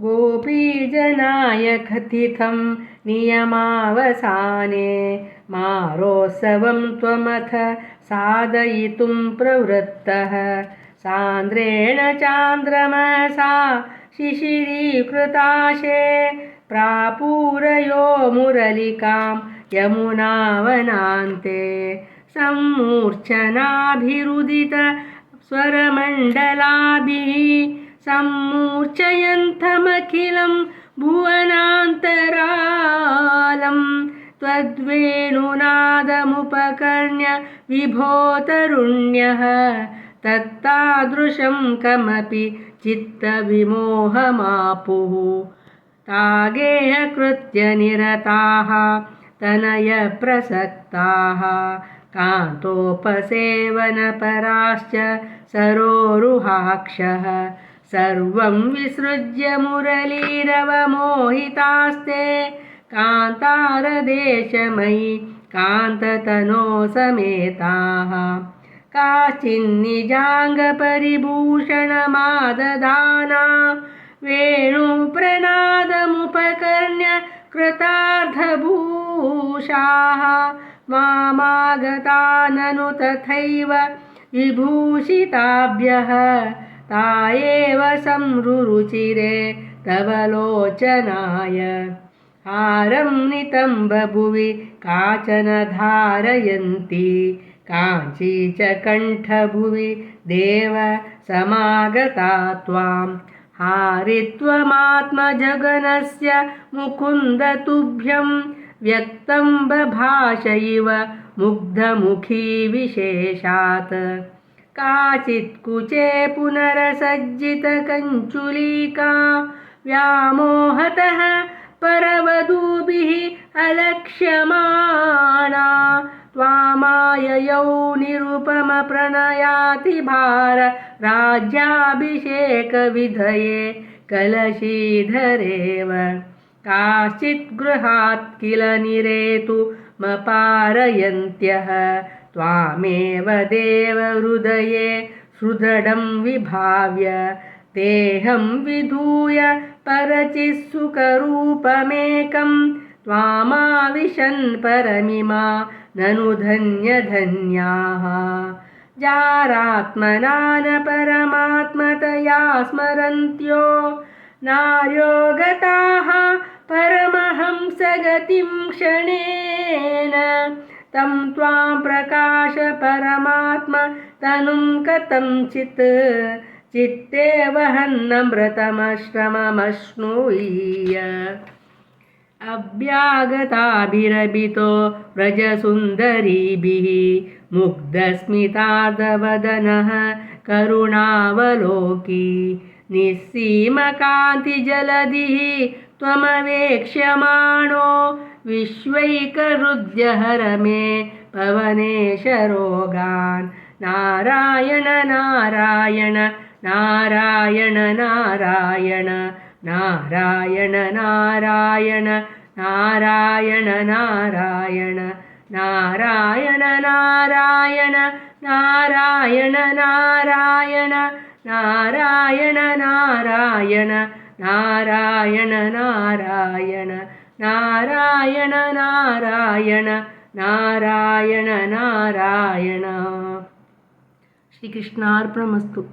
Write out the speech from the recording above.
गोपीजनाय कथितं नियमावसाने मारोत्सवं त्वमथ साधयितुं प्रवृत्तः। सान्द्रेण चान्द्रमसा शिशिरीकृताशे प्रापूरयो मुरलिकां यमुनावनान्ते सम्मूर्च्छनाभिरुदित स्वरमण्डलाभिः चयन्थमखिलं भुवनान्तरालं त्वद्वेणुनादमुपकर्ण्य विभो तरुण्यः तत्तादृशं कमपि चित्तविमोहमापुः तागेहकृत्य निरताः तनयप्रसक्ताः कान्तोपसेवनपराश्च सरोरुहाक्षः सर्वं विसृज्य मुरलीरवमोहितास्ते। कान्तारदेशमयि कान्ततनोसमेताः। काचिन्निजाङ्गपरिभूषणमादधाना वेणुप्रनादमुपकर्ण्य कृतार्थभूषाः। मामागता ननु तथैव विभूषिताभ्यः ता एव संरुचिरे तव लोचनाय हारं नितम्बभुवि काचन धारयन्ति। काञ्ची च कण्ठभुवि देव समागता त्वां हारित्वमात्मजगनस्य मुकुन्दतुभ्यं व्यक्तं बभाष इव मुग्धमुखी विशेषात् काचित्कुचे पुनरसज्जितकञ्चुलीका व्यामोहतः परवधूभिः अलक्ष्यमाणा। त्वामाययौ निरुपमप्रणयातिभार राज्याभिषेकविधये कलशीधरेव। काश्चित् गृहात् किल निरेतुमपारयन्त्यः त्वामेव देवहृदये सुदृढं विभाव्य देहं विधूय परचित्सुखरूपमेकं त्वामाविशन् परमिमा ननु धन्यधन्याः जारात्मना न परमात्मतया स्मरन्त्यो नार्यो गताः परमहंसगतिं क्षणेन तं त्वां प्रकाश परमात्म तनुं कथञ्चित् चित्ते वहन्नमृतमश्रममश्नुय्य। अभ्यागताभिरभितो व्रजसुन्दरीभिः मुग्धस्मितादवदनः करुणावलोकी। निःसीमकान्तिजलधिः त्वमवेक्ष्यमाणो विश्वैकहृद्यहर मे पवनेशरोगान् नारायण नारायण नारायण नारायण नारायण नारायण नारायण नारायण नारायण नारायण नारायण नारायण नारायण नारायण नारायण नारायण நாராயண நாராயண நாராயண நாராயண. ஸ்ரீகிருஷ்ணார்ப்பணமஸ்து